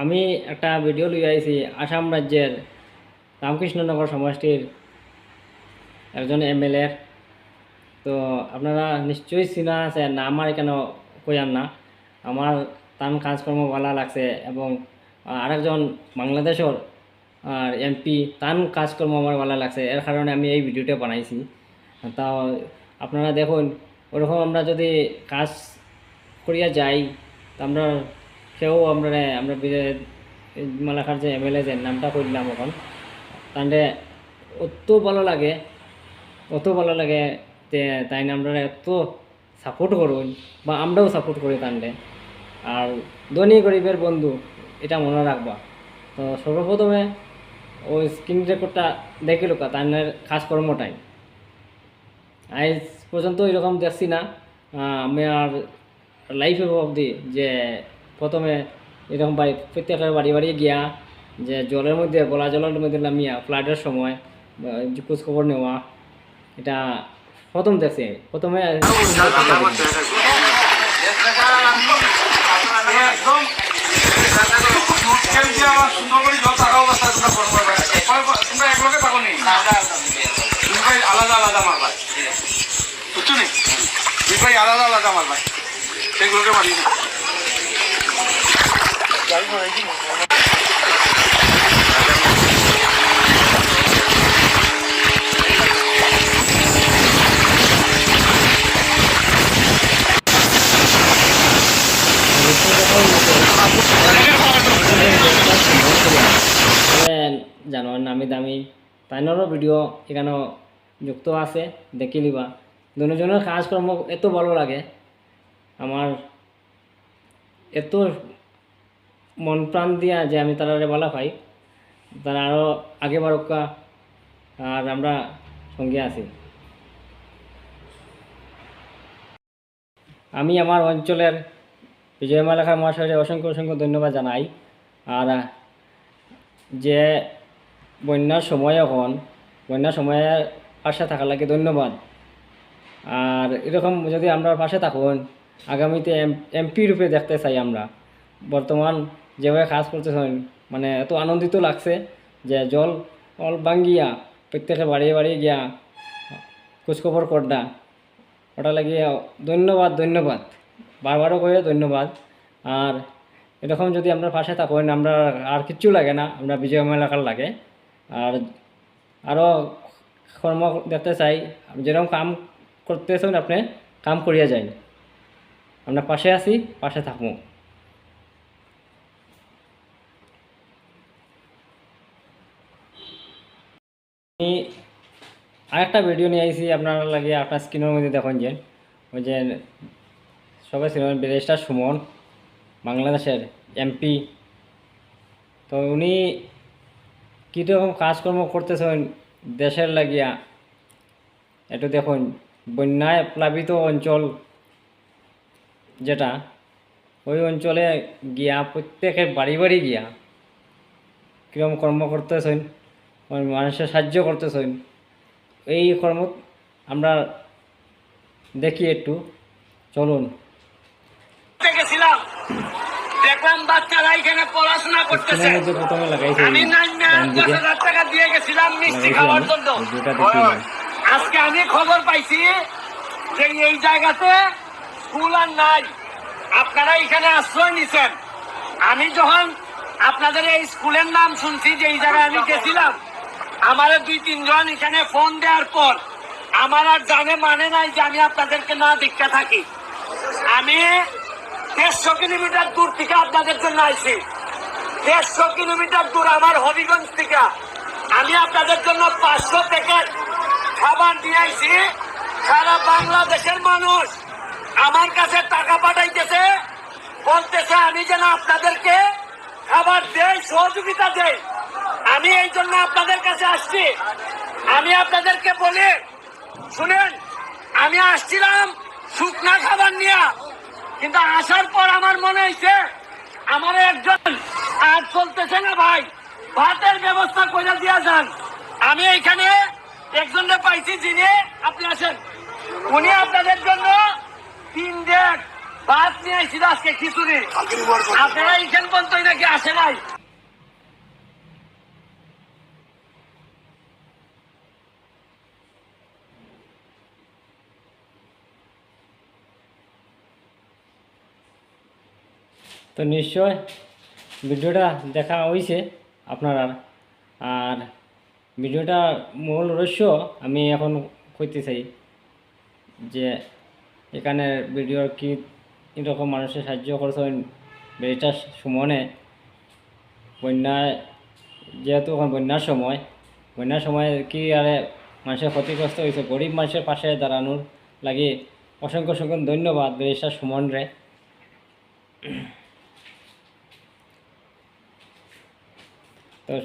আমি একটা ভিডিও লই আইছি, আসাম রাজ্যের রামকৃষ্ণনগর সমষ্টির একজন এমএলএর তো আপনারা নিশ্চয়ই চিনা আছে না আমার এখানে কইয়ান না। আমার তান কাজকর্ম ভালো লাগছে এবং আরেকজন বাংলাদেশের, আর এমপি তান কাজকর্ম আমার ভালো লাগছে। এর কারণে আমি এই ভিডিওটা বানাইছি। তা আপনারা দেখুন, ওরকম আমরা যদি কাজ করিয়া যাই, তা আমরা সেও আমরা আমরা মালাকার যে এম এল এ যে নামটা করলাম এখন তাহলে অত ভালো লাগে, অত ভালো লাগে যে তাই আমরা এত সাপোর্ট করুন বা আমরাও সাপোর্ট করি তাহলে আর ধনী গরিবের বন্ধু, এটা মনে রাখবা। তো সর্বপ্রথমে ওই স্ক্রিন রেকর্ডটা দেখে লোকা তাদের কাজকর্মটাই আজ পর্যন্ত এরকম দেখছি না। আমি আর লাইফে অবধি যে প্রথমে এরকম বাড়ি প্রত্যেকের বাড়ি বাড়ি গিয়া যে জলের মধ্যে, গলা জলের মধ্যে নামিয়া ফ্লাডের সময় বা যে খোঁজ খবর নেওয়া, এটা প্রথম দেখছি। প্রথমে আলাদা আলাদা মার ভাই আলাদা আলাদা সেগুলোকে মারি নি জানোয়ার নামি দামি তাইনেরও ভিডিও এখানেও যুক্ত আছে, দেখি নিবা। দুজনের কাজকর্ম এত ভালো লাগে। আমার এত মন প্রাণ দিয়া যে আমি তারা বলা পাই, তারা আরও আগে বারকা আর আমরা সঙ্গে আছি। আমি আমার অঞ্চলের বিজয় মালাখা মহাশয়ের অসংখ্য অসংখ্য ধন্যবাদ জানাই। আর, যে বন্যার সময় এখন বন্যার সময়ে পাশে থাকার লাগে ধন্যবাদ। আর এরকম যদি আমরা পাশে থাকুন, আগামীতে এমপি রূপে দেখতে চাই আমরা। বর্তমান যেভাবে কাজ করতেছেন মানে এত আনন্দিত লাগছে যে জল অল ভাঙ্গিয়া প্রত্যেকে বাড়িয়ে বাড়িয়ে গিয়া খোঁজখবর করডা। ওটা লাগিয়ে ধন্যবাদ ধন্যবাদ। বারবারও করে ধন্যবাদ। আর এরকম যদি আমরা পাশে থাকুন আমরা আর কিচ্ছু লাগে না, আমরা বিজয় এলাকার লাগে। আর আরও কর্ম দেখতে চাই। যেরকম কাম করতেছেন আপনি, কাম করিয়া যাই। আমরা পাশে আছি, পাশে থাকব। আমি আরেকটা ভিডিও নিয়ে আইছি, আপনার লাগে আপনার স্ক্রিনের মধ্যে দেখুন যে, ওই যে সবাই ছিলেন ব্যারিস্টার সুমন, বাংলাদেশের এমপি তো উনি কীরকম কাজকর্ম করতেছেন, দেশের লাগিয়া? একটু দেখুন, বন্যায় প্লাবিত অঞ্চল যেটা, ওই অঞ্চলে গিয়া প্রত্যেকের বাড়ি বাড়ি গিয়া কীরকম কর্ম করতেছেন? মানুষের সাহায্য করতেছেন এই কর্ম আমরা দেখি একটু। চলুন। গেছিলাম দেখলাম বাচ্চারা এখানে পড়াশোনা করতেছে। স্ক্রিনের মধ্যে প্রথমে লাগাইছে আমি এই নাইন ডান দশ হাজার টাকা দিয়ে গেছিলাম মিষ্টি খাওয়ার জন্য। আজকে আমি খবর পাইছি যে এই জায়গাতে স্কুল আর নাই। আপনারা এখানে আশ্রয় নিছেন। আমি যখন আপনাদের এই স্কুলের নাম শুনছি যে এই জায়গায় আমি গেছিলাম আমার দুই, তিনজন এখানে ফোন দেওয়ার পর আমার আর জানে মানে নাই যে আমি আপনাদেরকে না দীক্ষা থাকি। আমি দেড়শো কিলোমিটার দূর থেকে আপনাদের জন্য আইছি। দেড়শো কিলোমিটার দূর আমার হবিগঞ্জ থেকে। আমি আপনাদের জন্য পাঁচশো প্যাকেট খাবার নিয়ে আইছি। সারা বাংলাদেশের মানুষ আমার কাছে টাকা পাঠাইতেছে। বলতেছে, আমি যেন আপনাদেরকে খাবার দেই, সহযোগিতা জন্য আপনাদের কাছে আসছি। আমি আপনাদেরকে বলি শুনেন আমি আসছিলাম শুকনা খাবার নিয়ে কিন্তু আসার পর আমার মনে হয়েছে আমার একজন আর চলতেছে না ভাই ভাতের ব্যবস্থা করে দিয়া যান। আমি এখানে একজনকে পাইছি যিনি আপনি আসেন। উনি আপনাদের জন্য তিন ডেক ভাত নিয়ে আইছি তো আজকে খিচুড়ি। আপনারা এইখান পর্যন্ত নাকি আসে নাই? তো নিশ্চয় ভিডিওটা দেখা হয়েছে আপনারা আর। ভিডিওটা মূল রহস্য আমি এখন করতে চাই যে এখানে ভিডিওর কি এরকম মানুষের সাহায্য করছেন বেরিটার সুমনে? বন্যায়, যেহেতু এখন বন্যার সময় বন্যার সময় কি আরে মানুষের ক্ষতিগ্রস্ত হয়েছে? গরিব মানুষের পাশে দাঁড়ানোর লাগে অসংখ্য অসংখ্য ধন্যবাদ বেরিস্টার সুমন রে তো